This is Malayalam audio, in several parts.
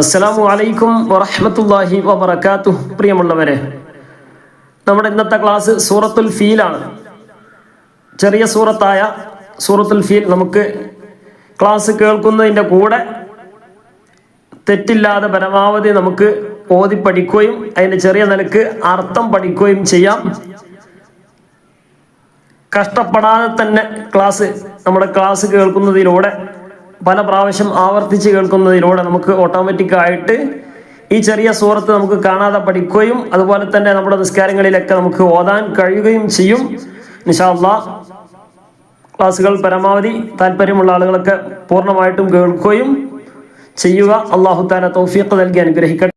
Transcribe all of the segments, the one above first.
അസ്സലാമു അലൈക്കും വറഹമത്തല്ലാഹി വബറകാതുഹു. പ്രിയമുള്ളവരെ നമ്മുടെ ഇന്നത്തെ ക്ലാസ് സൂറത്തുൽ ഫീലാണ്. ചെറിയ സൂറത്തായ സൂറത്തുൽ ഫീൽ നമുക്ക് ക്ലാസ് കേൾക്കുന്നതിന്റെ കൂടെ തെറ്റില്ലാതെ പരമാവധി നമുക്ക് ഓതി പഠിക്കുകയും അതിന്റെ ചെറിയ നിലയ്ക്ക് അർത്ഥം പഠിക്കുകയും ചെയ്യാം. കഷ്ടപ്പെടാതെ തന്നെ ക്ലാസ് നമ്മുടെ ക്ലാസ് കേൾക്കുന്നതിലൂടെ പല പ്രാവശ്യം ആവർത്തിച്ച് കേൾക്കുന്നതിലൂടെ നമുക്ക് ഓട്ടോമാറ്റിക് ആയിട്ട് ഈ ചെറിയ സൂറത്ത് നമുക്ക് കാണാതെ പഠിക്കുകയും അതുപോലെ തന്നെ നമ്മുടെ നിസ്കാരങ്ങളിലൊക്കെ നമുക്ക് ഓതാൻ കഴിയുകയും ചെയ്യും നിഷാല്ല ക്ലാസ്സുകൾ പരമാവധി താല്പര്യമുള്ള ആളുകളൊക്കെ പൂർണ്ണമായിട്ടും കേൾക്കുകയും ചെയ്യുക അള്ളാഹു താല തൗഫീഖ് നൽകി അനുഗ്രഹിക്കട്ടെ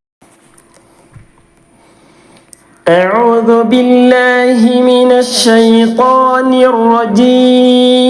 أعوذ بالله من الشيطان الرجيم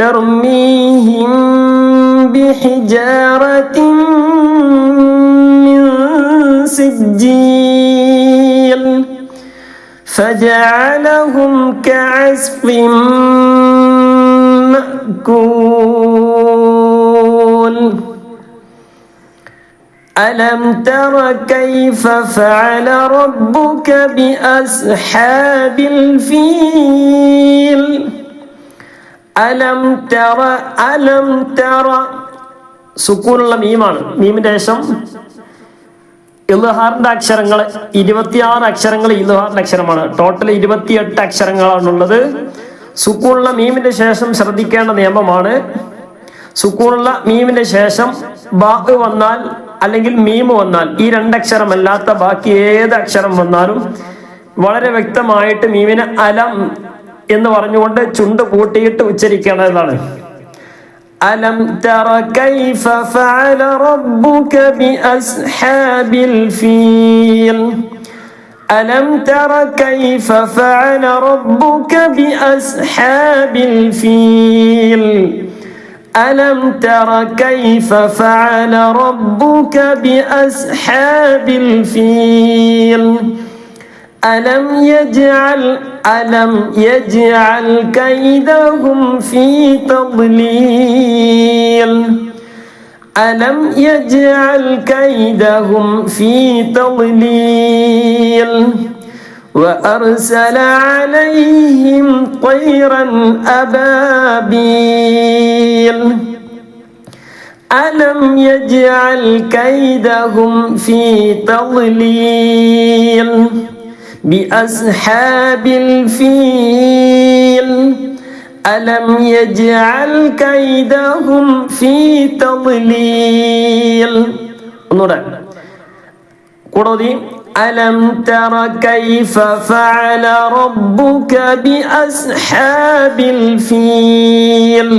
ترميهم بحجارة من سجيل فجعلهم كعصف مأكول. ألم تر كيف فعل ربك بأصحاب الفيل؟ അലം തറ അലം തറ. സുക്കൂനുള്ള മീമാണ്. മീമിന്റെ ശേഷം ഇൽഹാറിന്റെ അക്ഷരങ്ങൾ ഇരുപത്തിയാറ് അക്ഷരങ്ങൾ ഇൽഹാറിന്റെ അക്ഷരമാണ്. ടോട്ടൽ ഇരുപത്തിയെട്ട് അക്ഷരങ്ങളാണുള്ളത്. സുക്കൂണുള്ള മീമിന്റെ ശേഷം ശ്രദ്ധിക്കേണ്ട നിയമമാണ്. സുക്കൂണുള്ള മീമിന്റെ ശേഷം ബാഹ് വന്നാൽ അല്ലെങ്കിൽ മീമ് വന്നാൽ ഈ രണ്ടക്ഷരമല്ലാത്ത ബാക്കി ഏത് അക്ഷരം വന്നാലും വളരെ വ്യക്തമായിട്ട് മീമിനെ അലം എന്ന് പറഞ്ഞുകൊണ്ട് ചുണ്ട് കൂട്ടിയിട്ട് ഉച്ചരിക്കേണ്ടതാണ് അലം തറ കൈഫ ഫഅല റബ്ബുക ബിഅസ്ഹാബിൽ ഫീൽ ألم تر كيف فعل ربك بأصحاب الفيل ألم تر كيف فعل ربك بأصحاب الفيل ألم يجعل ألم يجعل كيدهم في تضليل؟ ألم يجعل كيدهم في تضليل؟ وأرسل عليهم طيرا أبابيل. ألم يجعل كيدهم في تضليل؟ بأصحاب الفيل. ألم يجعل كيدهم في تضليل؟ نرى قرضي ألم تر كيف فعل ربك بأصحاب الفيل؟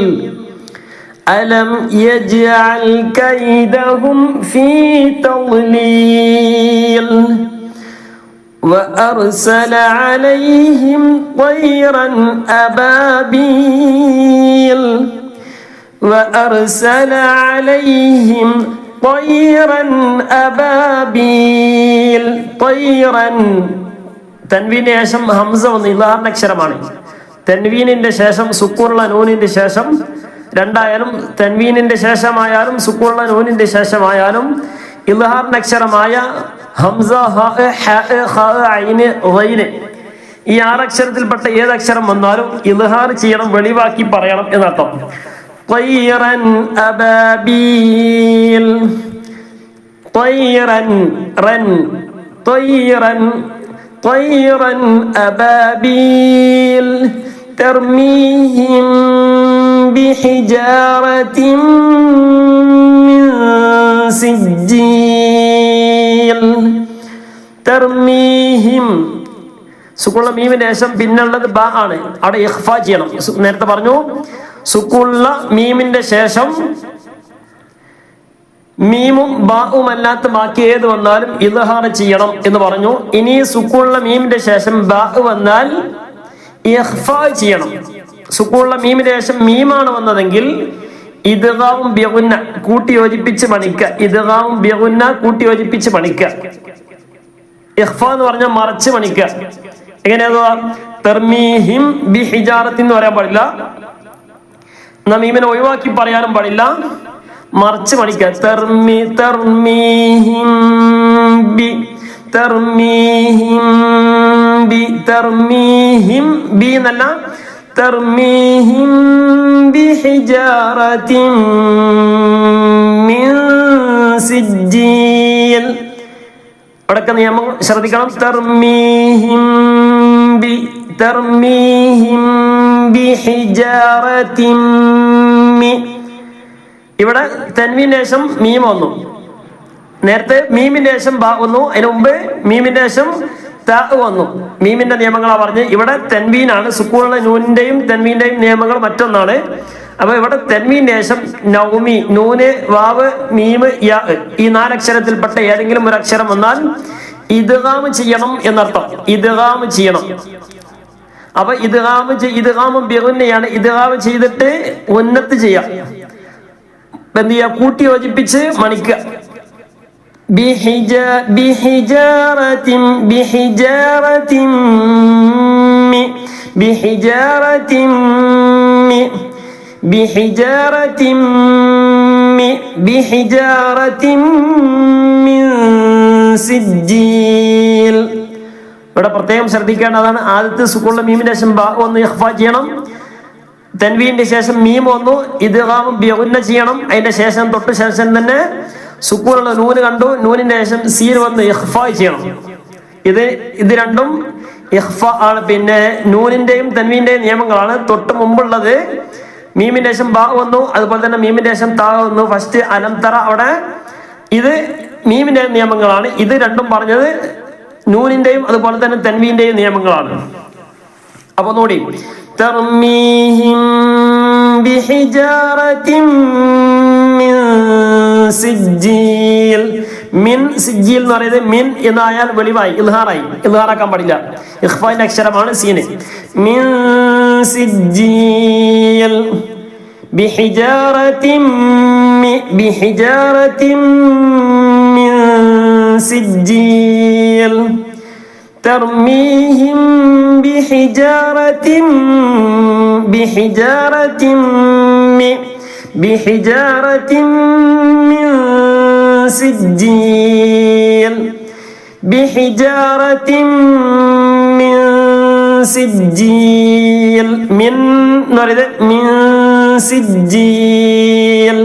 ألم يجعل كيدهم في تضليل؟ وأرسل عليهم طيرا أبابيل وأرسل عليهم طيرا أبابيل طيرا തൻവീന് ശേഷം ഹംസ ഒന്ന് ഇലാറിന്റെ അക്ഷരമാണ് തെൻവീനിന്റെ ശേഷം സുക്കൂറുള്ള നൂനിന്റെ ശേഷം രണ്ടായാലും തെൻവീനിന്റെ ശേഷമായാലും സുക്കൂറുള്ള നൂനിന്റെ ശേഷമായാലും ഇൽഹാറിന്റെ അക്ഷരമായ ഹംസ ഐന് റൈന് ഈ ആറക്ഷരത്തിൽപ്പെട്ട ഏത് അക്ഷരം വന്നാലും ഇൽഹാർ ചെയ്യണം വെളിവാക്കി പറയണം എന്നർത്ഥം طيرا أبابيل طيرا رن طيرا طيرا أبابيل ترميهم بحجارة من സിജ്ജീൽ തർമീഹിം. സുക്കുള്ള മീമിന് ശേഷം പിന്നുള്ളത് ബ ആണ്. അവിടെ ഇഹ്ഫാ ചെയ്യണം. നേരത്തെ പറഞ്ഞു സുക്കുള്ള മീമിന്റെ ശേഷം മീമും ബാവും അല്ലാത്ത ബാക്കി ഏത് വന്നാലും ഇൽഹാർ ചെയ്യണം എന്ന് പറഞ്ഞു. ഇനി സുക്കുള്ള മീമിന്റെ ശേഷം ബാ വന്നാൽ ഇഹ്ഫാ ചെയ്യണം. സുക്കുള്ള മീമിന്റെ ശേഷം മീമാണ് വന്നതെങ്കിൽ ഇദ്ഗാവും ബിഗുന്ന കൂട്ടി യോജിപ്പിച്ച് പണിക്ക. ഇതാവും ബിഗുന്ന കൂട്ടി യോജിപ്പിച്ച് പണിക്ക. ഇഹ്ഫ എന്ന് പറഞ്ഞാൽ മറച്ച് പണിക്ക. എങ്ങനെയാ? തെർമീഹിം എന്ന് പറയാൻ പാടില്ല. നമീമിനെ മീമിനെ ഒഴിവാക്കി പറയാനും പാടില്ല. മറച്ച് പണിക്ക. തെർമി തെർമീഹിം ബി തെർമീഹിം ബി തെർമീഹിം ബി എന്നല്ല. തെർമീഹിം بحجارة من സിജ്ജീൽ അവിടൊക്കെ നിയമം ശ്രദ്ധിക്കണം. തർമീഹിം ബി തർമീഹിം ബി ഹിജാറത്തിൻ മി ഇവിടെ തെൻവീന് ശേഷം മീം വന്നു. നേരത്തെ മീമിന്റെ ശേഷം ബാ വന്നു. അതിന് മുമ്പ് മീമിന്റെ ശേഷം വന്നു. മീമിന്റെ നിയമങ്ങളാ പറഞ്ഞ് ഇവിടെ തെൻവീനാണ് സുക്കൂളിലെ നൂനിന്റെയും തെൻവീന്റെയും നിയമങ്ങൾ മറ്റൊന്നാണ്. അപ്പൊ ഇവിടെ തെന്മീൻ ശേഷം നൗമി നൂന് വാവ് മീമ് ഈ നാലക്ഷരത്തിൽപ്പെട്ട ഏതെങ്കിലും ഒരു അക്ഷരം വന്നാൽ ഇദ്ഗാമ് ചെയ്യണം എന്നർത്ഥം. ഇദ്ഗാമ് ചെയ്യണം. അപ്പൊ ഇദ്ഗാമ് ഇദ്ഗാമും ബിഗുന്നയാണ്. ഇദ്ഗാമ് ചെയ്തിട്ട് ഉന്നത്ത് ചെയ്യാം. എന്ത് ചെയ്യാ? കൂട്ടി യോജിപ്പിച്ച് മണിക്കുക. بحجا- بحجارة بحجارة مي- بحجارة مي- بحجارة مي- بحجارة من سجيل ഇവിടെ പ്രത്യേകം ശ്രദ്ധിക്കേണ്ടതാണ് ആദ്യത്തെ സ്കൂളിലെ മീമിന്റെ ശേഷം ബാ ഒന്ന് ഇഖ്ഫ ചെയ്യണം തൻവീന്റെ ശേഷം മീം വന്നു ഇദ്ഗാമും ബിഗുന്ന ചെയ്യണം അതിന്റെ ശേഷം തൊട്ട് ശേഷം തന്നെ സുക്കൂനുള്ള നൂന് കണ്ടു. നൂനിന്റെ ശേഷം സീൻ വന്ന് ഇഖ്ഫ ചെയ്യണം. ഇത് ഇത് രണ്ടും ഇഹ്ഫ ആണ്. പിന്നെ നൂനിന്റെയും തൻവീന്റെയും നിയമങ്ങളാണ്. തൊട്ട് മുമ്പുള്ളത് മീമിന്റെ ശേഷം ബാ വന്നു. അതുപോലെ തന്നെ മീമിന്റെ ശേഷം താ വന്നു. ഫസ്റ്റ് അലംതറ അവിടെ. ഇത് മീമിന്റെ നിയമങ്ങളാണ്. ഇത് രണ്ടും പറഞ്ഞത് നൂനിന്റെയും അതുപോലെ തന്നെ തൻവീന്റെയും നിയമങ്ങളാണ്. അപ്പൊ നോടി. തർമീഹിം മിൻ സിജ്ജീൽ മിൻ സിജ്ജീൽ എന്ന് പറയുന്നത് മിൻ എന്നായാൽ വെളിവായി ഇൽഹാറായി ഇൽഹാറാക്കാൻ പാടില്ല ഇഖ്ഫാന്റെ അക്ഷരമാണ് സീന് മിൻ സിജ്ജീൽ بحجارة مي- بحجارة من سجيل ترميهم بحجارة بحجارة مي- بحجارة من سجيل. بحجارة من سجيل. من نريد من سجيل.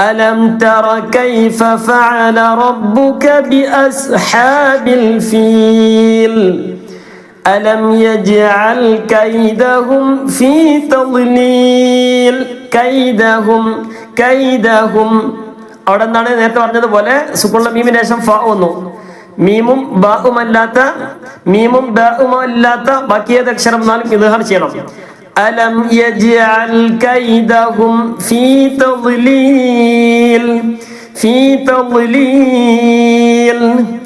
ألم تر كيف فعل ربك بأصحاب الفيل؟ ألم يجعل كيدهم في تضليل كيدهم كيدهم അവിടെ എന്താണ് നേരത്തെ പറഞ്ഞതുപോലെ സുക്കുള്ള മീമിന് ശേഷം ഫ വന്നു മീമും ബാവും അല്ലാത്ത മീമും ബാവും അല്ലാത്ത ബാക്കി ഏത് അക്ഷരം എന്നാലും ഇദ്ഹാർ ചെയ്യണം അലം യജ്അൽ കൈദഹും ഫീ തദ്ലീൽ ഫീ തദ്ലീൽ വഅർസല അലൈഹിം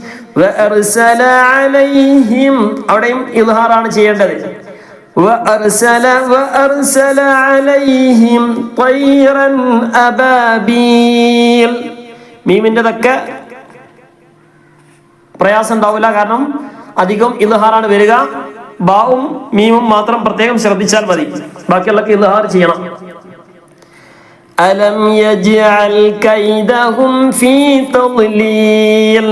അവിടെയും ഇദ്ഹാറാണ് ചെയ്യേണ്ടത് وأرسل وأرسل عليهم طيرا أبابيل മീമിൻ്റെതൊക്കെ പ്രയാസം ഉണ്ടാവില്ല കാരണം അധികം ഇൽഹാറാണ് വരിക ബാവും മീമും മാത്രം പ്രത്യേകം ശ്രദ്ധിച്ചാൽ മതി ബാക്കിയുള്ളൊക്കെ ഇൽഹാർ ചെയ്യണം ألم يجعل كيدهم في تضليل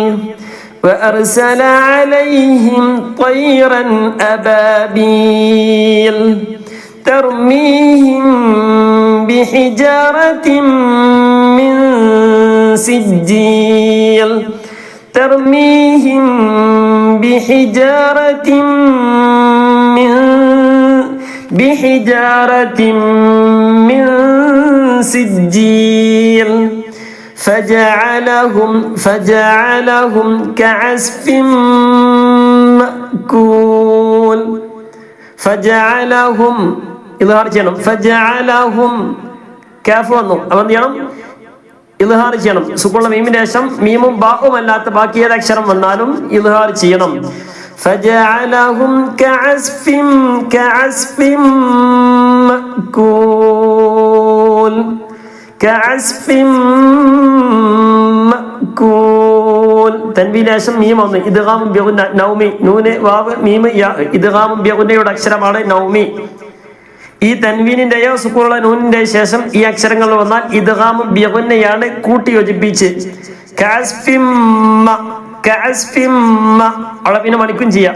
وأرسل عليهم طيرا أبابيل ترميهم بحجارة من سجيل ترميهم بحجارة من بحجارة من سجيل فجعلهم فجعلهم كعسف مأكول فجعلهم إظهار ചെയ്യണം فجعلهم കാഫ് വന്നു അപ്പം എന്ത് ചെയ്യണം ഇൽഹാർ ചെയ്യണം സുക്കുള്ള മീമിന്റെ ശേഷം മീമും ബാവും അല്ലാത്ത ബാക്കി ഏത് അക്ഷരം വന്നാലും ഇൽഹാർ ചെയ്യണം فجعلهم كعسف كعسف مأكول തൻവീനാശം മീമൊന്ന് ഇദ്ഗാമും ബിഗുന്ന നൗമി. നൂന് വാവ് മീമ യാ. ഇദ്ഗാമും ബിഗുന്നയുടെ അക്ഷരമാണ് നൗമി. ഈ തൻവീനിന്റെയോ സുക്കൂറുള്ള നൂനിന്റെ ശേഷം ഈ അക്ഷരങ്ങൾ വന്നാൽ ഇദ്ഗാമും ബിയുന്നയാണ് കൂട്ടി യോജിപ്പിച്ച്. കാസ്ഫിമ്മ കാസ്ഫിമ്മ അളവിനെ മണിക്കും ചെയ്യാം.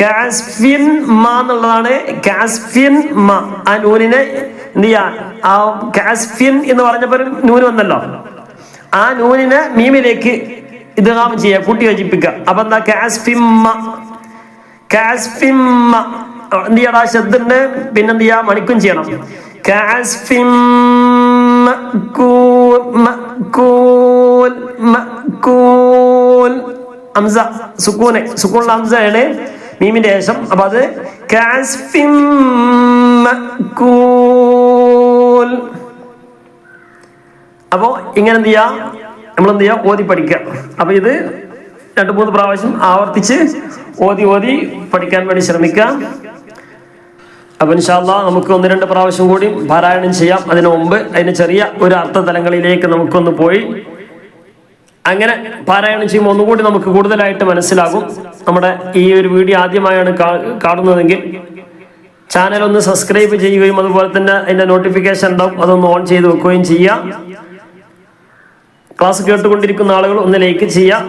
കാസ്ഫിൻ മ എന്നുള്ളതാണ്. കാസ്ഫിൻ മ. ആ നൂനിനെ എന്ത് ചെയ്യാ? ആ കാസ്ഫിൻ എന്ന് പറഞ്ഞപ്പോൾ നൂന് വന്നല്ലോ. ആ നൂനിനെ മീമിലേക്ക് ഇത് കാമം ചെയ്യാം കൂട്ടി യോജിപ്പിക്കുക. അപ്പൊ എന്താ? കാസ്ഫിമ്മ കാസ്ഫിമ്മ എന്ത് ചെയ്യടാ ശബ്ദണ്ട് പിന്നെന്ത് ചെയ്യാ? മണിക്കും ചെയ്യണം. സുക്കൂനെ. സുക്കൂണുള്ള ഹംസയാണ് മീമിന്റെ ശേഷം അപ്പൊ അത് അപ്പോ ഇങ്ങനെ എന്ത് ചെയ്യാ? നമ്മൾ എന്ത് ചെയ്യാ? ഓതി പഠിക്കുക അപ്പൊ ഇത് രണ്ട് മൂന്ന് പ്രാവശ്യം ആവർത്തിച്ച് ഓതി ഓതി പഠിക്കാൻ വേണ്ടി ശ്രമിക്കാം. അപ്പൊ ഇൻഷാല്ല നമുക്ക് ഒന്ന് രണ്ട് പ്രാവശ്യം കൂടി പാരായണം ചെയ്യാം. അതിനു മുമ്പ് അതിന് ചെറിയ ഒരു അർത്ഥ തലങ്ങളിലേക്ക് നമുക്കൊന്ന് പോയി. അങ്ങനെ പാരായണം ചെയ്യുമ്പോൾ ഒന്നുകൂടി നമുക്ക് കൂടുതലായിട്ട് മനസ്സിലാകും. നമ്മുടെ ഈ ഒരു വീഡിയോ ആദ്യമായാണ് കാണുന്നതെങ്കിൽ ചാനൽ ഒന്ന് സബ്സ്ക്രൈബ് ചെയ്യുകയും അതുപോലെ തന്നെ അതിന്റെ നോട്ടിഫിക്കേഷൻ ഉണ്ടാവും. അതൊന്ന് ഓൺ ചെയ്ത് വെക്കുകയും ചെയ്യാം ക്ലാസ് കേട്ടുകൊണ്ടിരിക്കുന്ന ആളുകൾ ഒന്ന് ലൈക്ക് ചെയ്യാം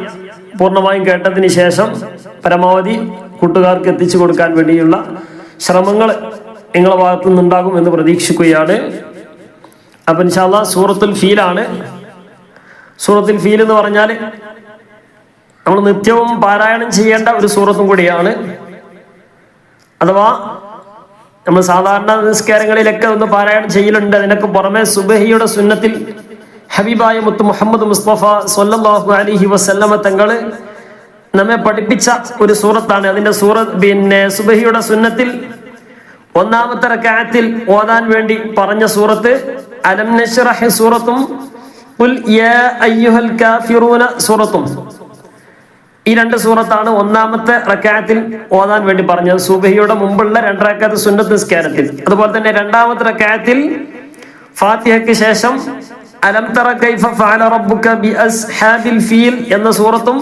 പൂർണമായും കേട്ടതിന് ശേഷം പരമാവധി കൂട്ടുകാർക്ക് എത്തിച്ചു കൊടുക്കാൻ വേണ്ടിയുള്ള ശ്രമങ്ങൾ നിങ്ങളുടെ ഭാഗത്തു നിന്നുണ്ടാകും എന്ന് പ്രതീക്ഷിക്കുകയാണ്. അപ്പം ഇൻഷാല്ല സൂറത്തുൽ ഫീലാണ്. സൂറത്തുൽ ഫീൽ എന്ന് പറഞ്ഞാൽ നമ്മൾ നിത്യവും പാരായണം ചെയ്യേണ്ട ഒരു സൂറത്തും കൂടിയാണ്. അഥവാ നമ്മൾ സാധാരണ നിസ്കാരങ്ങളിലൊക്കെ ഒന്ന് പാരായണം ചെയ്യലുണ്ട്. അതിനൊക്കെ പുറമെ സുബഹിയുടെ സുന്നത്തിൽ ഹബീബായ മുത്ത് മുഹമ്മദ് മുസ്തഫ സൊല്ലാഹു അലിഹി വസല്ലമ തങ്ങൾ നമ്മെ പഠിപ്പിച്ച ഒരു സൂറത്താണ്. അതിന്റെ സൂറത്ത് പിന്നെ സുബഹിയുടെ സുന്നത്തിൽ ഒന്നാമത്തെ റക്അത്തിൽ ഓതാൻ വേണ്ടി പറഞ്ഞ സൂറത്ത് അലം നശ്റഹ് സൂറത്തും സൂറത്തും ഈ രണ്ട് സൂറത്താണ് ഒന്നാമത്തെ റക്കായത്തിൽ ഓതാൻ വേണ്ടി പറഞ്ഞത്. സുബഹിയുടെ മുമ്പുള്ള രണ്ട് റക്കാത്ത് സുന്നത്ത് നിസ്കാരത്തിൽ. അതുപോലെ തന്നെ രണ്ടാമത്തെ റക്കായത്തിൽ ഫാത്തിഹയ്ക്ക് ശേഷം അലം തറ കൈഫ ഫഅല റബ്ബുക ബി അസ്ഹാബിൽ ഫീൽ എന്ന സൂറത്തും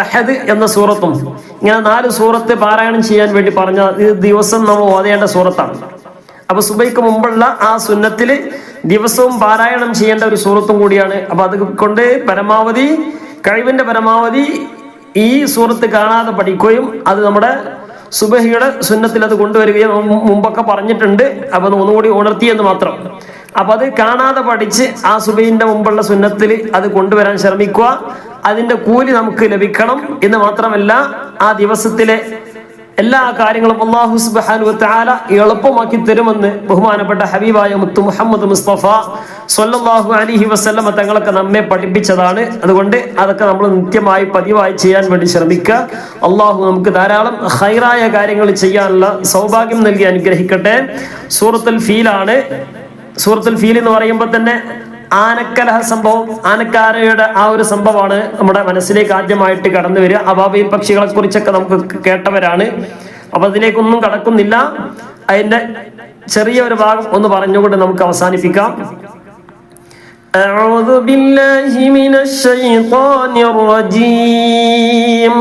അഹദ് എന്ന സൂറത്തും. ഇങ്ങനെ നാല് സൂറത്ത് പാരായണം ചെയ്യാൻ വേണ്ടി പറഞ്ഞ ഇത് ദിവസം നമ്മൾ ഓതേണ്ട സൂറത്താണ്. അപ്പൊ സുബൈക്ക് മുമ്പുള്ള ആ സുന്നത്തിൽ ദിവസവും പാരായണം ചെയ്യേണ്ട ഒരു സൂറത്തും കൂടിയാണ്. അപ്പൊ അത് കൊണ്ട് പരമാവധി കഴിവിന്റെ പരമാവധി ഈ സൂറത്ത് കാണാതെ പഠിക്കുകയും അത് നമ്മുടെ സുബഹിയുടെ സുന്നത്തിൽ അത് കൊണ്ടുവരികയും മുമ്പൊക്കെ പറഞ്ഞിട്ടുണ്ട്. അപ്പൊ ഒന്നുകൂടി ഉണർത്തിയെന്ന് മാത്രം. അപ്പൊ അത് കാണാതെ പഠിച്ച് ആ സുബഹിന്റെ മുമ്പുള്ള സുന്നത്തിൽ അത് കൊണ്ടുവരാൻ ശ്രമിക്കുക. അതിന്റെ കൂലി നമുക്ക് ലഭിക്കണം എന്ന് മാത്രമല്ല ആ ദിവസത്തിലെ എല്ലാ കാര്യങ്ങളും അള്ളാഹു സുബാനു താല എളുപ്പമാക്കി തരുമെന്ന് ബഹുമാനപ്പെട്ട ഹബീബായ മുത്തു മുഹമ്മദ് മുസ്തഫ സൊല്ലാഹു അലിഹി വസല്ലമ തങ്ങളൊക്കെ നമ്മെ പഠിപ്പിച്ചതാണ്. അതുകൊണ്ട് അതൊക്കെ നമ്മൾ നിത്യമായി പതിവായി ചെയ്യാൻ വേണ്ടി ശ്രമിക്കുക. അള്ളാഹു നമുക്ക് ധാരാളം ഹൈറായ കാര്യങ്ങൾ ചെയ്യാനുള്ള സൗഭാഗ്യം നൽകി അനുഗ്രഹിക്കട്ടെ. സൂറത്തുൽ ഫീലാണ്. സൂറത്തുൽ ഫീൽ എന്ന് പറയുമ്പോൾ തന്നെ ആനക്കലഹ സംഭവം ആനക്കാരയുടെ ആ ഒരു സംഭവമാണ് നമ്മുടെ മനസ്സിലേക്ക് ആദ്യമായിട്ട് കടന്നു വരിക അബാബയിൽ പക്ഷികളെ കുറിച്ചൊക്കെ നമുക്ക് കേട്ടവരാണ് അപ്പൊ അതിലേക്കൊന്നും കടക്കുന്നില്ല അതിന്റെ ചെറിയ ഒരു ഭാഗം ഒന്ന് പറഞ്ഞുകൊണ്ട് നമുക്ക് അവസാനിപ്പിക്കാം أعوذ بالله من الشيطان الرجيم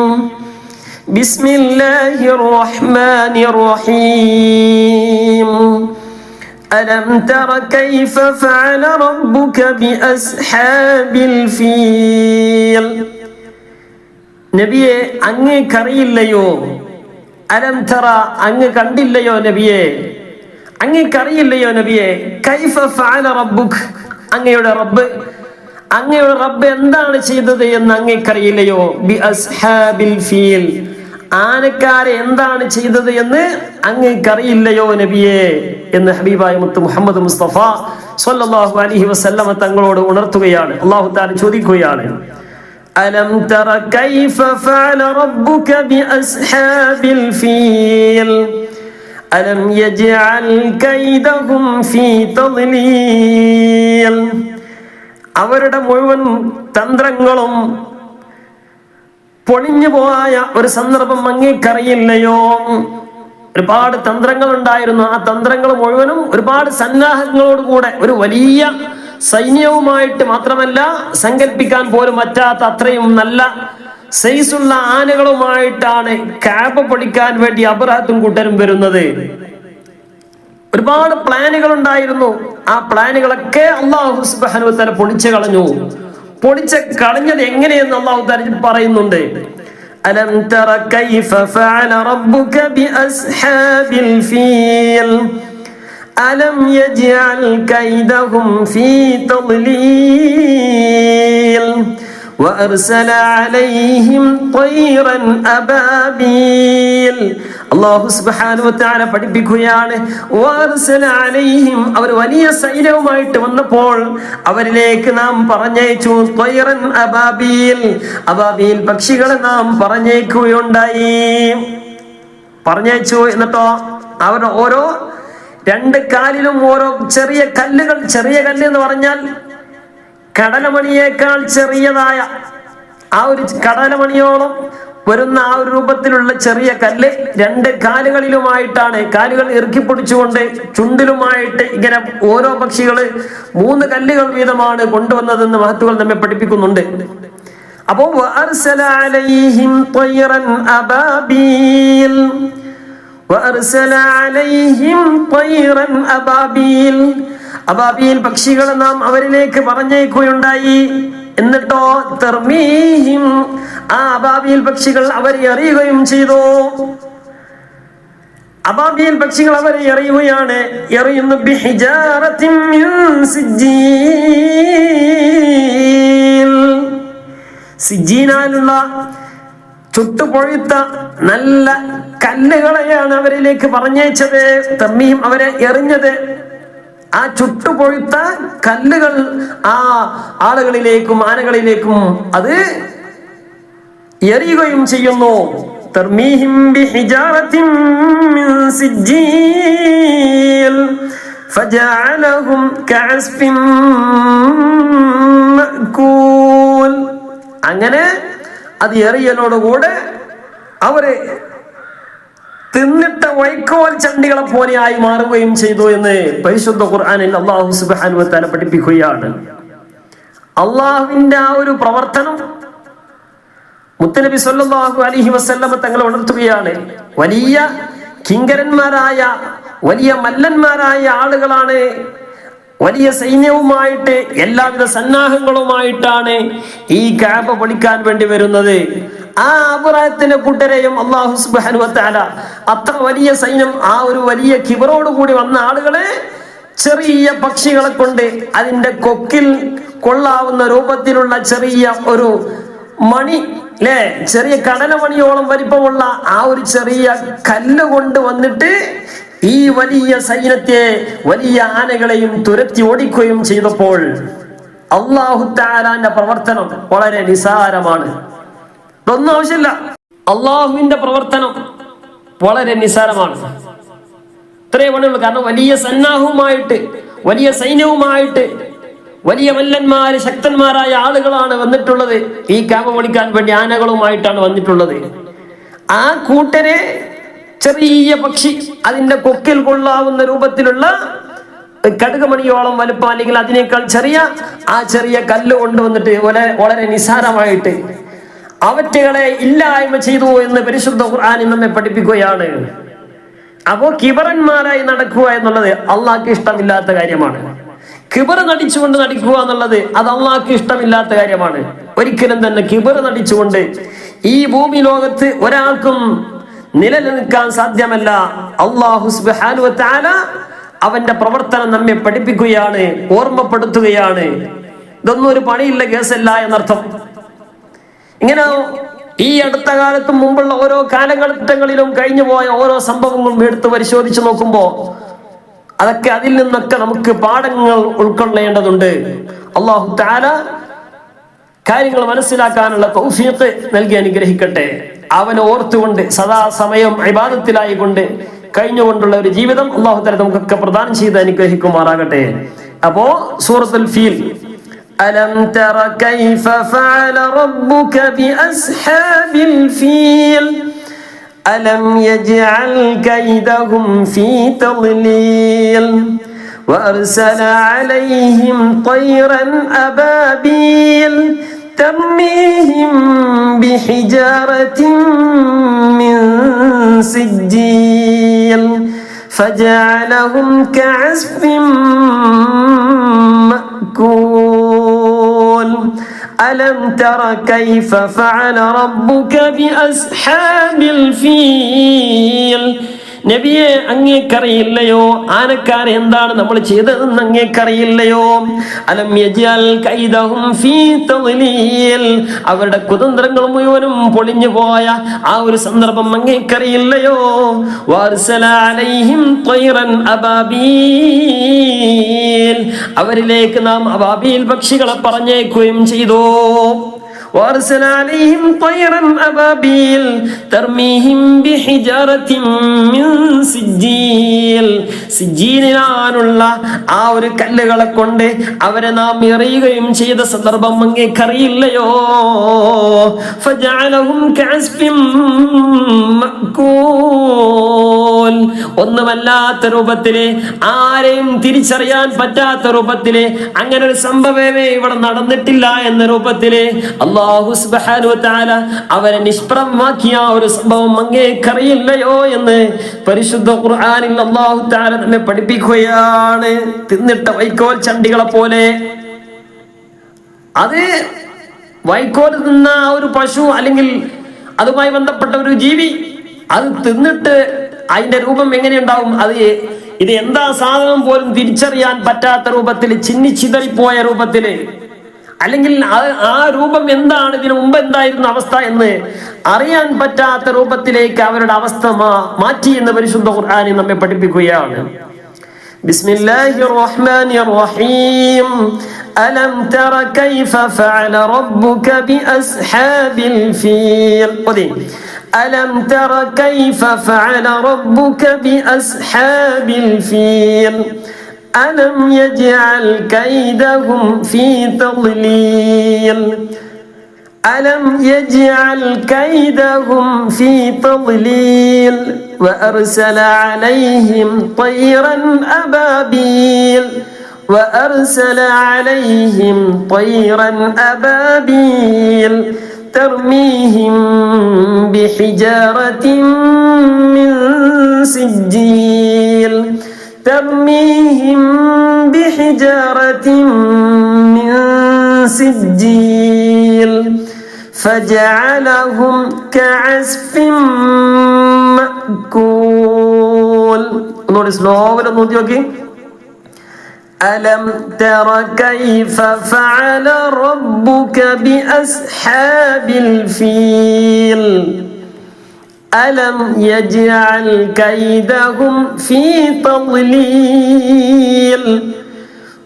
بسم الله الرحمن الرحيم ألم تر كيف فعل ربك بأصحاب الفيل നബിയെ അങ്ങേക്കറിയില്ലയോ അലം തറ അങ്ങ് കണ്ടില്ലയോ നബിയെ അങ്ങേക്കറിയില്ലയോ നബിയെ കൈഫ ഫഅല റബ്ബുക് അങ്ങയുടെ റബ്ബ് അങ്ങയുടെ റബ്ബ് എന്താണ് ചെയ്തത് എന്ന് അങ്ങേക്കറിയില്ലയോ ബി അസ്ഹാബിൽ ഫീൽ ആനക്കാരെ എന്താണ് ചെയ്തത് എന്ന് അങ്ങേക്കറിയില്ലയോ നബിയെ എന്ന് ഹബീബായ മുത്ത് മുഹമ്മദ് മുസ്തഫ സല്ലല്ലാഹു അലൈഹി വസല്ലമ തങ്ങളോട് ഉണർത്തുകയാണ്. അല്ലാഹു താൻ ചോദിക്കുകയാണ് അലം തറ ഫഅല റബ്ബുക ബിഅസ്ഹാബിൽ ഫീൽ? അലം യജ്അൽ കൈദഹും ഫീ തദ്ലീൽ? അവരുടെ മുഴുവൻ തന്ത്രങ്ങളും പൊളിഞ്ഞു പോയ ഒരു സന്ദർഭം അങ്ങേക്കറിയില്ലയോ ഒരുപാട് തന്ത്രങ്ങൾ ഉണ്ടായിരുന്നു ആ തന്ത്രങ്ങൾ മുഴുവനും ഒരുപാട് സന്നാഹങ്ങളോടുകൂടെ ഒരു വലിയ സൈന്യവുമായിട്ട് മാത്രമല്ല സങ്കല്പിക്കാൻ പോലും പറ്റാത്ത അത്രയും നല്ല സൈസുള്ള ആനകളുമായിട്ടാണ് ക്യാബ് പൊളിക്കാൻ വേണ്ടി അബ്രഹത്തും കൂട്ടരും വരുന്നത്. ഒരുപാട് പ്ലാനുകൾ ഉണ്ടായിരുന്നു ആ പ്ലാനുകളൊക്കെ അള്ളാഹു സുബാനു തല പൊളിച്ചു കളഞ്ഞു. പൊളിച്ച് കളഞ്ഞത് എങ്ങനെയെന്ന് അള്ളാഹു പറയുന്നുണ്ട്. അലം തറ കൈഫ ഫഅല റബ്ബുക ബിഅസ്ഹാബിൽ ഫീൽ? അലം യജ്അൽ കൈദഹും ഫീ തദ്ലീൽ? وأرسل عليهم طيرا أبابيل അള്ളാഹു സുബ്ഹാനഹു വതആല പഠിപ്പിക്കുകയാണ് വഅർസല അലൈഹിം അവർ വലിയ സൈന്യവുമായിട്ട് വന്നപ്പോൾ അവരിലേക്ക് നാം പറഞ്ഞയച്ചു ത്വയ്റൻ അബാബീൽ അബാബീൽ പക്ഷികളെ നാം പറഞ്ഞേക്കുകയുണ്ടായി പറഞ്ഞയച്ചു എന്നിട്ടോ അവരുടെ ഓരോ രണ്ട് കാലിലും ഓരോ ചെറിയ കല്ലുകൾ ചെറിയ കല്ല് എന്ന് പറഞ്ഞാൽ കടലമണിയേക്കാൾ ചെറിയതായ ആ ഒരു കടലമണിയോളം വരുന്ന ആ ഒരു രൂപത്തിലുള്ള ചെറിയ കല്ല് രണ്ട് കാലുകളിലുമായിട്ടാണ്. കാലുകൾ ഇറുക്കിപ്പൊടിച്ചുകൊണ്ട് ചുണ്ടിലുമായിട്ട് ഇങ്ങനെ ഓരോ പക്ഷികൾ മൂന്ന് കല്ലുകൾ വീതമാണ് കൊണ്ടുവന്നതെന്ന് മഹത്തുകൾ നമ്മെ പഠിപ്പിക്കുന്നുണ്ട്. അപ്പോ അബാബീൽ. അബാബീൽ പക്ഷികളെ നാം അവരിലേക്ക് പറഞ്ഞേക്കുകയുണ്ടായി. എന്നിട്ടോ തെർമീഹിം. ആ അബാബിയിൽ പക്ഷികൾ അവരെ അറിയുകയും ചെയ്തു. അബാബിയിൽ പക്ഷികൾ അവരെ എറിയുകയാണ് എറിയുന്നു സിജീനാലുള്ള ചുട്ടുപൊഴുത്ത നല്ല കല്ലുകളെയാണ് അവരിലേക്ക് പറഞ്ഞയച്ചത് തമ്മിയും അവരെ എറിഞ്ഞത്. ആ ചുട്ടുപൊഴുത്ത കല്ലുകൾ ആ ആളുകളിലേക്കും ആനകളിലേക്കും അത് എറിയുകയും ചെയ്യുന്നു. അങ്ങനെ അത് എറിയലോടുകൂടെ അവർ തിന്നിട്ട വൈക്കോൽ ചണ്ടികളെ പോലെയായി മാറുകയും ചെയ്തു എന്ന് പരിശുദ്ധ ഖുർആാനിൽ അള്ളാഹു സുബാനു തല പഠിപ്പിക്കുകയാണ്. അള്ളാഹുവിന്റെ ആ ഒരു പ്രവർത്തനം മുത്തനബി സല്ലല്ലാഹു അലിഹി വസല്ലമ തങ്ങൾ ഉണർത്തുകയാണ്. വലിയ കിങ്കരന്മാരായ വലിയ മല്ലന്മാരായ ആളുകളാണ് വലിയ സൈന്യവുമായിട്ട് എല്ലാവിധ സന്നാഹങ്ങളുമായിട്ടാണ് ഈ കാബ പൊളിക്കാൻ വേണ്ടി വരുന്നത്. ആ അഭിപ്രായത്തിന്റെ കൂട്ടരെയും അള്ളാഹു സുബാനുവത്താല അത്ര വലിയ സൈന്യം ആ ഒരു വലിയ കിബറോട് കൂടി വന്ന ആളുകളെ ചെറിയ പക്ഷികളെ കൊണ്ട് അതിന്റെ കൊക്കിൽ കൊള്ളാവുന്ന രൂപത്തിലുള്ള ചെറിയ ഒരു മണി ല്ലേ? ചെറിയ കടലമണിയോളം വലിപ്പമുള്ള ആ ഒരു ചെറിയ കല്ല് കൊണ്ട് വന്നിട്ട് ഈ വലിയ സൈന്യത്തെ വലിയ ആനകളെയും തുരത്തി ഓടിക്കുകയും ചെയ്തപ്പോൾ അള്ളാഹു താലാന്റെ പ്രവർത്തനം വളരെ നിസാരമാണ്. ഇതൊന്നും ആവശ്യമില്ല. അള്ളാഹുവിന്റെ പ്രവർത്തനം വളരെ നിസാരമാണ്. ഇത്രയേ പണിയുള്ളൂ. കാരണം വലിയ സന്നാഹവുമായിട്ട് വലിയ സൈന്യവുമായിട്ട് വലിയ വല്ലന്മാര് ശക്തന്മാരായ ആളുകളാണ് വന്നിട്ടുള്ളത്. ഈ ക്യാമ്പ് പൊളിക്കാൻ വേണ്ടി ആനകളുമായിട്ടാണ് വന്നിട്ടുള്ളത്. ആ കൂട്ടരെ ചെറിയ പക്ഷി അതിന്റെ കൊക്കിൽ കൊള്ളാവുന്ന രൂപത്തിലുള്ള കടുകമണിയോളം വലുപ്പം അല്ലെങ്കിൽ അതിനേക്കാൾ ചെറിയ ആ ചെറിയ കല്ല് കൊണ്ടുവന്നിട്ട് വളരെ നിസാരമായിട്ട് അവറ്റകളെ ഇല്ലായ്മ ചെയ്തു എന്ന് പരിശുദ്ധ ഖുർആൻ നമ്മെ പഠിപ്പിക്കുകയാണ്. അപ്പോ കിബറന്മാരായി നടക്കുക എന്നുള്ളത് അള്ളാഹ്ക്ക് ഇഷ്ടമില്ലാത്ത കാര്യമാണ്. കിബർ നടിച്ചുകൊണ്ട് നടിക്കുക എന്നുള്ളത് അത് അള്ളാഹ്ക്ക് ഇഷ്ടമില്ലാത്ത കാര്യമാണ്. ഒരിക്കലും തന്നെ കിബർ നടിച്ചുകൊണ്ട് ഈ ഭൂമി ലോകത്ത് ഒരാൾക്കും നിലനിൽക്കാൻ സാധ്യമല്ല. അള്ളാഹു അവന്റെ പ്രവർത്തനം നമ്മെ പഠിപ്പിക്കുകയാണ് ഓർമ്മപ്പെടുത്തുകയാണ്. ഇതൊന്നും ഒരു പണിയില്ല കേസല്ല എന്നർത്ഥം. ഇങ്ങനെ ഈ അടുത്ത കാലത്തും മുമ്പുള്ള ഓരോ കാലഘട്ടങ്ങളിലും കഴിഞ്ഞു പോയ ഓരോ സംഭവങ്ങളും എടുത്ത് പരിശോധിച്ചു നോക്കുമ്പോൾ അതൊക്കെ അതിൽ നിന്നൊക്കെ നമുക്ക് പാഠങ്ങൾ ഉൾക്കൊള്ളേണ്ടതുണ്ട്. അള്ളാഹു താല കാര്യങ്ങൾ മനസ്സിലാക്കാനുള്ള തൗഫീഖ് നൽകി അനുഗ്രഹിക്കട്ടെ. അവനെ ഓർത്തുകൊണ്ട് സദാസമയം ഇബാദത്തിലായി കൊണ്ട് കഴിഞ്ഞുകൊണ്ടുള്ള ഒരു ജീവിതം അള്ളാഹു തല നമുക്കൊക്കെ പ്രദാനം ചെയ്ത് അനുഗ്രഹിക്കുമാറാകട്ടെ അപ്പോ സൂറത്തുൽ ഫീൽ ألم تر كيف فعل ربك بأصحاب الفيل ألم يجعل كيدهم في تضليل وأرسل عليهم طيرا أبابيل ترميهم بحجارة من سجيل فجعلهم كعسف مأكول. ألم تر كيف فعل ربك بأصحاب الفيل؟ നബിയെ അങ്ങേക്കറിയില്ലയോ? ആനക്കാരെ എന്താണ് നമ്മൾ ചെയ്തതെന്ന് അങ്ങേക്കറിയില്ലയോ? അലം കൈദഹും ഫീ അവരുടെ കുതന്ത്രങ്ങൾ മുഴുവനും പൊളിഞ്ഞു പോയ ആ ഒരു സന്ദർഭം അങ്ങേക്കറിയില്ലയോ? വാർസല അലൈഹിം അവരിലേക്ക് നാം അബാബീൽ പക്ഷികളെ പറഞ്ഞേക്കുകയും ചെയ്തു. وارسل عليهم طيرا ابابيل ترميهم بحجاره من سجيل സിജീനിലാനുള്ള ആ ഒരു കല്ലുകളെ കൊണ്ട് അവരെ നാം എറിയുകയും ചെയ്ത സന്ദർഭം അങ്ങേക്കറിയില്ലയോ فجعلهم كعصف مأكول ഒന്നുമല്ലാത്ത രൂപത്തില് ആരെയും തിരിച്ചറിയാൻ പറ്റാത്ത രൂപത്തില് അങ്ങനെ ഒരു സംഭവമേ ഇവിടെ നടന്നിട്ടില്ല എന്ന രൂപത്തില് അള്ളാഹു സുബ്ഹാനഹു വതആല അവരെ നിഷ്പ്രഭമാക്കിയ ഒരു സംഭവം അങ്ങേക്കറിയില്ലയോ എന്ന് പരിശുദ്ധ ഖുർആനിൽ അള്ളാഹു തആല നമ്മെ പഠിപ്പിക്കുകയാണ്. തിന്നിട്ട വൈക്കോൽ ചണ്ടികളെ പോലെ. അത് വൈക്കോൽ തിന്ന ആ ഒരു പശു അല്ലെങ്കിൽ അതുമായി ബന്ധപ്പെട്ട ഒരു ജീവി അത് തിന്നിട്ട് അതിന്റെ രൂപം എങ്ങനെയുണ്ടാവും? അത് ഇത് എന്താ സാധനം പോലും തിരിച്ചറിയാൻ പറ്റാത്ത രൂപത്തിൽ ചിന്നിച്ചിതറിപ്പോയ രൂപത്തിൽ അല്ലെങ്കിൽ ആ- ആ രൂപം എന്താണ് ഇതിനു മുമ്പ് എന്തായിരുന്നു അവസ്ഥ എന്ന് അറിയാൻ പറ്റാത്ത രൂപത്തിലേക്ക് അവരുടെ അവസ്ഥ മാ- മാറ്റി എന്ന് പരിശുദ്ധ ഖുർആാനി നമ്മെ പഠിപ്പിക്കുകയാണ് بسم الله الرحمن الرحيم ألم تر كيف فعل ربك بأصحاب الفيل قدي. ألم تر كيف فعل ربك بأصحاب الفيل ألم يجعل كيدهم في تضليل؟ ألم يجعل كيدهم في تضليل؟ وأرسل عليهم طيرا أبابيل. وأرسل عليهم طيرا أبابيل. ترميهم بحجارة من سجيل. ترميهم بحجارة من سجيل فجعلهم كعسف مأكول. Notice slow and ألم تر كيف فعل ربك بأصحاب الفيل؟ ألم يجعل كيدهم في تضليل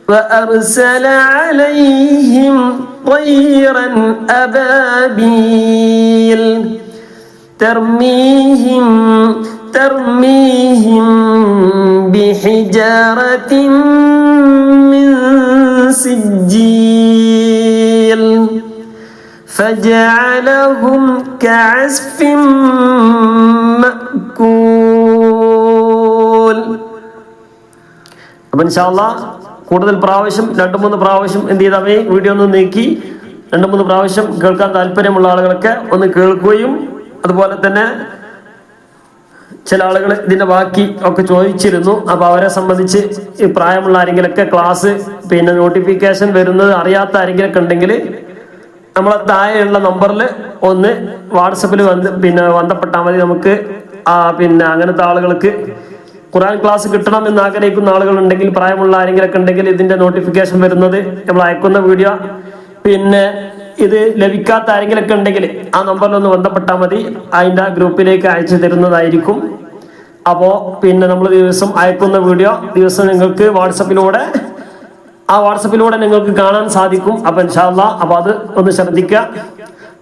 وأرسل عليهم طيرا أبابيل ترميهم ترميهم بحجارة من سجيل فجعلهم كعسف مأكول അപ്പൊ ഇൻഷാല്ല കൂടുതൽ പ്രാവശ്യം രണ്ട് മൂന്ന് പ്രാവശ്യം എന്ത് ചെയ്താൽ മതി വീഡിയോ ഒന്ന് നീക്കി രണ്ട് മൂന്ന് പ്രാവശ്യം കേൾക്കാൻ താല്പര്യമുള്ള ആളുകളൊക്കെ ഒന്ന് കേൾക്കുകയും അതുപോലെ തന്നെ ചില ആളുകൾ ഇതിന്റെ ബാക്കി ഒക്കെ ചോദിച്ചിരുന്നു അപ്പൊ അവരെ സംബന്ധിച്ച് ഈ പ്രായമുള്ള ആരെങ്കിലൊക്കെ ക്ലാസ് പിന്നെ നോട്ടിഫിക്കേഷൻ വരുന്നത് അറിയാത്ത ആരെങ്കിലൊക്കെ ഉണ്ടെങ്കിൽ നമ്മളെ താഴെയുള്ള നമ്പറിൽ ഒന്ന് വാട്സപ്പിൽ വന്ന് പിന്നെ ബന്ധപ്പെട്ടാൽ മതി നമുക്ക്. ആ പിന്നെ അങ്ങനത്തെ ആളുകൾക്ക് ഖുറാൻ ക്ലാസ് കിട്ടണം എന്ന് ആഗ്രഹിക്കുന്ന ആളുകൾ ഉണ്ടെങ്കിൽ പ്രായമുള്ള ആരെങ്കിലൊക്കെ ഉണ്ടെങ്കിൽ ഇതിന്റെ നോട്ടിഫിക്കേഷൻ വരുന്നത് നമ്മൾ അയക്കുന്ന വീഡിയോ പിന്നെ ഇത് ലഭിക്കാത്ത ആരെങ്കിലൊക്കെ ഉണ്ടെങ്കിൽ ആ നമ്പറിൽ ഒന്ന് ബന്ധപ്പെട്ടാൽ മതി. അതിന്റെ ഗ്രൂപ്പിലേക്ക് അയച്ചു തരുന്നതായിരിക്കും. അപ്പോ പിന്നെ നമ്മൾ ദിവസം അയക്കുന്ന വീഡിയോ ദിവസം നിങ്ങൾക്ക് വാട്സപ്പിലൂടെ ആ വാട്സപ്പിലൂടെ നിങ്ങൾക്ക് കാണാൻ സാധിക്കും. അപ്പൊ ഇൻഷാല്ല അപ്പൊ അത് ഒന്ന് ശ്രദ്ധിക്കുക.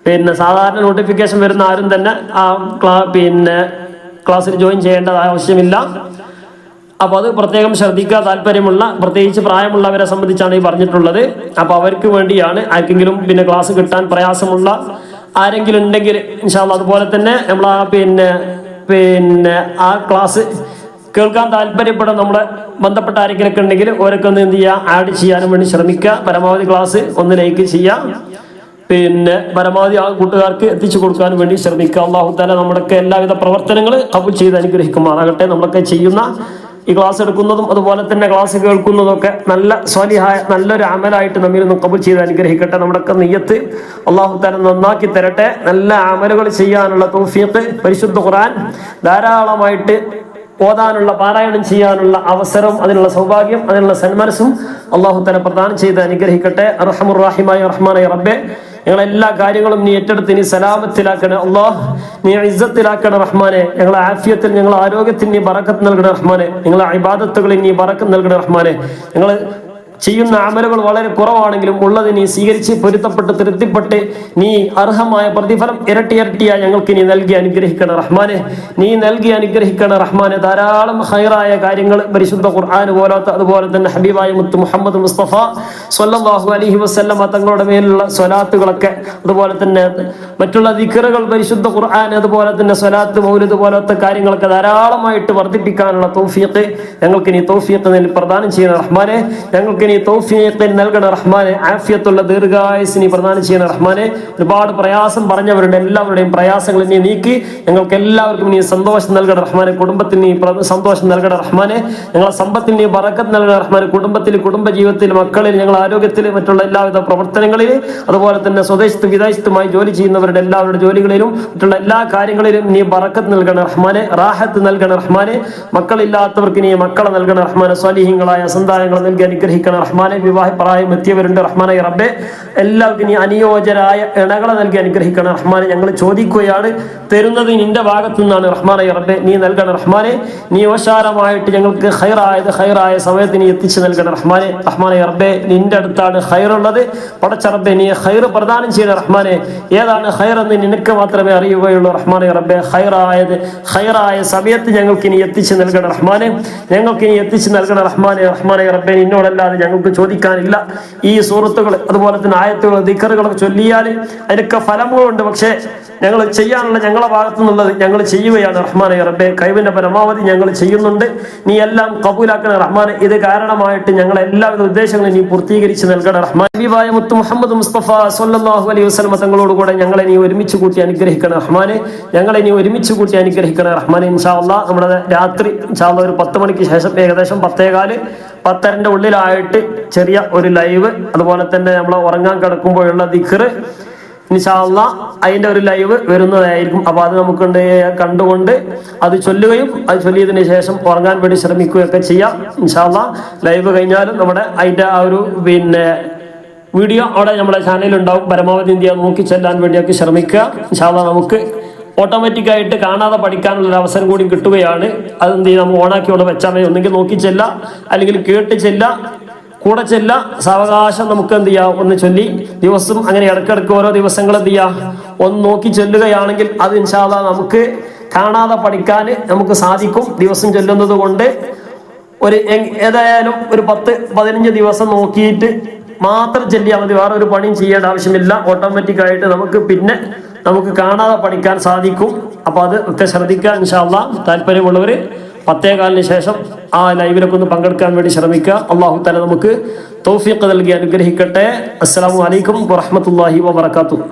പിന്നെ സാധാരണ നോട്ടിഫിക്കേഷൻ വരുന്ന ആരും തന്നെ ആ ക്ലാ പിന്നെ ക്ലാസ്സിൽ ജോയിൻ ചെയ്യേണ്ട ആവശ്യമില്ല. അപ്പോൾ അത് പ്രത്യേകം ശ്രദ്ധിക്കുക താല്പര്യമുള്ള പ്രത്യേകിച്ച് പ്രായമുള്ളവരെ സംബന്ധിച്ചാണ് ഈ പറഞ്ഞിട്ടുള്ളത്. അപ്പൊ അവർക്ക് വേണ്ടിയാണ് ആർക്കെങ്കിലും പിന്നെ ക്ലാസ് കിട്ടാൻ പ്രയാസമുള്ള ആരെങ്കിലും ഉണ്ടെങ്കിൽ ഇൻഷാല്ല അതുപോലെ തന്നെ നമ്മൾ ആ പിന്നെ പിന്നെ ആ ക്ലാസ് കേൾക്കാൻ താല്പര്യപ്പെടുന്ന നമ്മുടെ ബന്ധപ്പെട്ട ആരെങ്കിലും ഒക്കെ ഉണ്ടെങ്കിൽ ഓരൊക്കെ ഒന്ന് എന്ത് ചെയ്യുക ആഡ് ചെയ്യാനും വേണ്ടി ശ്രമിക്കുക. പരമാവധി ക്ലാസ് ഒന്ന് ലൈക്ക് ചെയ്യാം പിന്നെ പരമാവധി ആ കൂട്ടുകാർക്ക് എത്തിച്ചു കൊടുക്കാൻ വേണ്ടി ശ്രമിക്കുക. അള്ളാഹു താല നമ്മുടെയൊക്കെ എല്ലാവിധ പ്രവർത്തനങ്ങൾ കബൂൽ ചെയ്ത് അനുഗ്രഹിക്കുമാറാകട്ടെ. നമ്മളൊക്കെ ചെയ്യുന്ന ഈ ക്ലാസ് എടുക്കുന്നതും അതുപോലെ തന്നെ ക്ലാസ് കേൾക്കുന്നതും ഒക്കെ നല്ല സ്വാലിഹായ നല്ലൊരു അമലായിട്ട് നമ്മിൽ നിന്ന് കബൂൽ ചെയ്ത് അനുഗ്രഹിക്കട്ടെ. നമ്മുടെയൊക്കെ നെയ്യത്ത് അള്ളാഹു താല നന്നാക്കി തരട്ടെ. നല്ല അമലുകൾ ചെയ്യാനുള്ള തോഫിയത്ത് പരിശുദ്ധ ഖുർആൻ ധാരാളമായിട്ട് ഓതാനുള്ള പാരായണം ചെയ്യാനുള്ള അവസരം അതിനുള്ള സൗഭാഗ്യം അതിനുള്ള സന്മനസ്സും അള്ളാഹു തന്നെ പ്രദാനം ചെയ്ത് അനുഗ്രഹിക്കട്ടെ. റഹമുറാഹിമായ റഹ്മാനായ റബ്ബെ. ഞങ്ങളെ എല്ലാ കാര്യങ്ങളും നീ ഏറ്റെടുത്ത് നീ സലാമത്തിലാക്കണേ അള്ളാഹ്. നീ ഇസ്സത്തിലാക്കണ റഹ്മാനെ. ഞങ്ങളെ ആഫിയത്തിൽ ഞങ്ങളെ ആരോഗ്യത്തിൽ നീ ബറക്കത്ത് നൽകണ റഹ്മാനെ. ഞങ്ങളെ ഇബാദത്തുകളിൽ നീ ബറക്കത്ത് നൽകണ റഹ്മാനെ. ഞങ്ങൾ ചെയ്യുന്ന അമലുകൾ വളരെ കുറവാണെങ്കിലും ഉള്ളത് നീ സ്വീകരിച്ച് പൊരുത്തപ്പെട്ട് തൃപ്തിപ്പെട്ട് നീ അർഹമായ പ്രതിഫലം ഇരട്ടി ഇരട്ടിയായി ഞങ്ങൾക്ക് നീ നൽകി അനുഗ്രഹിക്കണം റഹ്മാനെ. നീ നൽകി അനുഗ്രഹിക്കണം റഹ്മാനെ. ധാരാളം ഹൈറായ കാര്യങ്ങൾ പരിശുദ്ധ ഖുർആൻ പോലത്തെ അതുപോലെ തന്നെ ഹബീബായ മുത്ത് മുഹമ്മദ് മുസ്തഫ സ്വല്ലല്ലാഹു അലഹി വസല്ലമ തങ്ങളുടെ മേലുള്ള സ്വലാത്തുകളൊക്കെ അതുപോലെ തന്നെ മറ്റുള്ള ദിക്കറുകൾ പരിശുദ്ധ ഖുർആൻ അതുപോലെ തന്നെ സ്വലാത്ത് മൗലിദ് പോലത്തെ കാര്യങ്ങളൊക്കെ ധാരാളമായിട്ട് വർദ്ധിപ്പിക്കാനുള്ള തൗഫീഖ് ഞങ്ങൾക്ക് നീ തൗഫീഖ് പ്രദാനം ചെയ്യുന്ന റഹ്മാനെ. ഞങ്ങൾക്ക് നീ തൗഫീഖ് നൽകണ റഹ്മാനെ ആഫിയത്തുള്ള ദീർഘായുസ് നീ പ്രദാനം ചെയ്യണ റഹ്മാനെ ഒരുപാട് പ്രയാസം പറഞ്ഞവരുടെ എല്ലാവരുടെയും പ്രയാസങ്ങൾ നീ നീക്കി. ഞങ്ങൾക്ക് എല്ലാവർക്കും നീ സന്തോഷം നൽകണ റഹ്മാനെ കുടുംബത്തിന് നീ സന്തോഷം നൽകണ റഹ്മാനെ ഞങ്ങളെ സമ്പത്തിന് നീ ബറക്കത്ത് നൽകണ റഹ്മാനെ കുടുംബത്തിൽ കുടുംബ ജീവിതത്തിൽ മക്കളിൽ ഞങ്ങൾ ആരോഗ്യത്തിൽ മറ്റുള്ള എല്ലാവിധ പ്രവർത്തനങ്ങളിൽ അതുപോലെ തന്നെ സ്വദേശത്ത് വിദേശത്തുമായി ജോലി ചെയ്യുന്നവരുടെ എല്ലാവരുടെ ജോലികളിലും മറ്റുള്ള എല്ലാ കാര്യങ്ങളിലും നീ ബറക്കത്ത് നൽകണ റഹ്മാനെ റാഹത്ത് നൽകണ റഹ്മാനെ മക്കളില്ലാത്തവർക്ക് നീ മക്കളെ നൽകണ റഹ്മാനെ സ്വലീഹങ്ങളായ സന്താനങ്ങൾ നൽകി അനുഗ്രഹിക്കണ റഹ്മാനെ വിവാഹ പ്രായം എത്തിയവരുണ്ട് റഹ്മാനെ റബ്ബെ എല്ലാവർക്കും നീ അനുയോജ്യരായ ഇണകളെ നൽകി അനുഗ്രഹിക്കണം. റഹ്മാനെ ഞങ്ങൾ ചോദിക്കുകയാണ് തരുന്നത് നിന്റെ ഭാഗത്തു നിന്നാണ് റഹ്മാനെ റബ്ബെ നീ നൽകണം. റഹ്മാനെ നീ ഓശാരമായിട്ട് ഞങ്ങൾക്ക് ഹൈറായത് ഹൈറായ സമയത്ത് നീ എത്തിച്ചു നൽകണം. റഹ്മാനെ റഹ്മാനെ റബ്ബെ നിന്റെ അടുത്താണ് ഹൈറുള്ളത് പടച്ച റബ്ബെ നീ ഹൈർ പ്രദാനം ചെയ്യുന്ന റഹ്മാനെ ഏതാണ് ഹൈർ എന്ന് നിനക്ക് മാത്രമേ അറിയുകയുള്ളൂ. റഹ്മാനെ റബ്ബെ ഹൈറായത് ഹൈറായ സമയത്ത് ഞങ്ങൾക്ക് ഇനി എത്തിച്ചു നൽകണം. റഹ്മാനെ ഞങ്ങൾക്ക് ഇനി എത്തിച്ചു നൽകണം. റഹ്മാനെ റഹ്മാനെ റബ്ബെ നിന്നോടല്ലാതെ ഞങ്ങൾക്ക് ചോദിക്കാനില്ല. ഈ സൂറത്തുകൾ അതുപോലെ തന്നെ ആയത്തുകൾ ദിക്കറുകളൊക്കെ ചൊല്ലിയാൽ അതിനൊക്കെ ഫലങ്ങളുണ്ട്. പക്ഷേ ഞങ്ങൾ ചെയ്യാനുള്ള ഞങ്ങളെ ഭാഗത്തു നിന്നുള്ളത് ഞങ്ങൾ ചെയ്യുകയാണ്. റഹ്മാനെ റബ്ബെ കഴിവിന്റെ പരമാവധി ഞങ്ങൾ ചെയ്യുന്നുണ്ട്. നീ എല്ലാം കബൂലാക്കണ റഹ്മാനെ. ഇത് കാരണമായിട്ട് ഞങ്ങളെ എല്ലാവിധ ഉദ്ദേശങ്ങളും നീ പൂർത്തീകരിച്ച് നൽകണ റഹ്മാൻ ഹബീബായ മുഹമ്മദ് മുസ്തഫ സല്ലല്ലാഹു അലൈഹി വസല്ലമ തങ്ങളോട് കൂടെ ഞങ്ങളെ നീ ഒരുമിച്ച് കൂട്ടി അനുഗ്രഹിക്കണം റഹ്മാനെ. ഞങ്ങളെ നീ ഒരുമിച്ച് കൂട്ടി അനുഗ്രഹിക്കണം റഹ്മാനെ. ഇൻഷാ അള്ളാഹ് നമ്മുടെ രാത്രി ഇൻഷാ അള്ളാഹ് ഒരു പത്ത് മണിക്ക് ശേഷം ഏകദേശം പത്തേകാൽ പത്തരന്റെ ഉള്ളിലായിട്ട് ചെറിയ ഒരു ലൈവ് അതുപോലെ തന്നെ നമ്മൾ ഉറങ്ങാൻ കിടക്കുമ്പോഴുള്ള ദിഖർ നിശാള്ള അതിന്റെ ഒരു ലൈവ് വരുന്നതായിരിക്കും. അപ്പൊ അത് നമുക്ക് കണ്ടുകൊണ്ട് അത് ചൊല്ലുകയും അത് ചൊല്ലിയതിന് ശേഷം ഉറങ്ങാൻ വേണ്ടി ശ്രമിക്കുകയൊക്കെ ചെയ്യാം. നിശാള്ള ലൈവ് കഴിഞ്ഞാലും നമ്മുടെ അതിന്റെ ആ ഒരു പിന്നെ വീഡിയോ അവിടെ നമ്മുടെ ചാനലിൽ ഉണ്ടാവും പരമാവധി ഇന്ത്യ നോക്കി ചെല്ലാൻ വേണ്ടിയൊക്കെ ശ്രമിക്കുക. നിശാള്ള നമുക്ക് ഓട്ടോമാറ്റിക് ആയിട്ട് കാണാതെ പഠിക്കാനുള്ള ഒരു അവസരം കൂടി കിട്ടുകയാണ്. അത് എന്ത് ചെയ്യും? നമ്മൾ ഓണാക്കി അവിടെ വെച്ചാൽ മതി. ഒന്നെങ്കിൽ നോക്കി ചെല്ല അല്ലെങ്കിൽ കേട്ട് ചെല്ല കൂടെ ചെല്ല. സാവകാശം നമുക്ക് എന്ത് ചെയ്യാം? ഒന്ന് ചൊല്ലി. ദിവസം അങ്ങനെ ഇടക്കിടക്ക് ഓരോ ദിവസങ്ങൾ എന്ത് ചെയ്യാം? ഒന്ന് നോക്കി ചെല്ലുകയാണെങ്കിൽ അത് ഇൻഷാല്ല നമുക്ക് കാണാതെ പഠിക്കാൻ നമുക്ക് സാധിക്കും. ദിവസം ചൊല്ലുന്നത് കൊണ്ട് ഒരു ഏതായാലും ഒരു പത്ത് പതിനഞ്ച് ദിവസം നോക്കിയിട്ട് മാത്രം ചെല്ലിയാൽ മതി. വേറെ ഒരു പണിയും ചെയ്യേണ്ട ആവശ്യമില്ല. ഓട്ടോമാറ്റിക് ആയിട്ട് നമുക്ക് പിന്നെ നമുക്ക് കാണാതെ പഠിക്കാൻ സാധിക്കും. അപ്പോൾ അത് ശ്രദ്ധിക്കുക ഇൻഷാല്ല താല്പര്യമുള്ളവർ പത്തേകാലിന് ശേഷം ആ ലൈവിലൊക്കെ ഒന്ന് പങ്കെടുക്കാൻ വേണ്ടി ശ്രമിക്കുക. അള്ളാഹു തല നമുക്ക് തോഫിയൊക്കെ നൽകി അനുഗ്രഹിക്കട്ടെ. അസ്സാം വലൈക്കും വറഹ്മത്തുള്ളാഹി വബറകാതുഹു.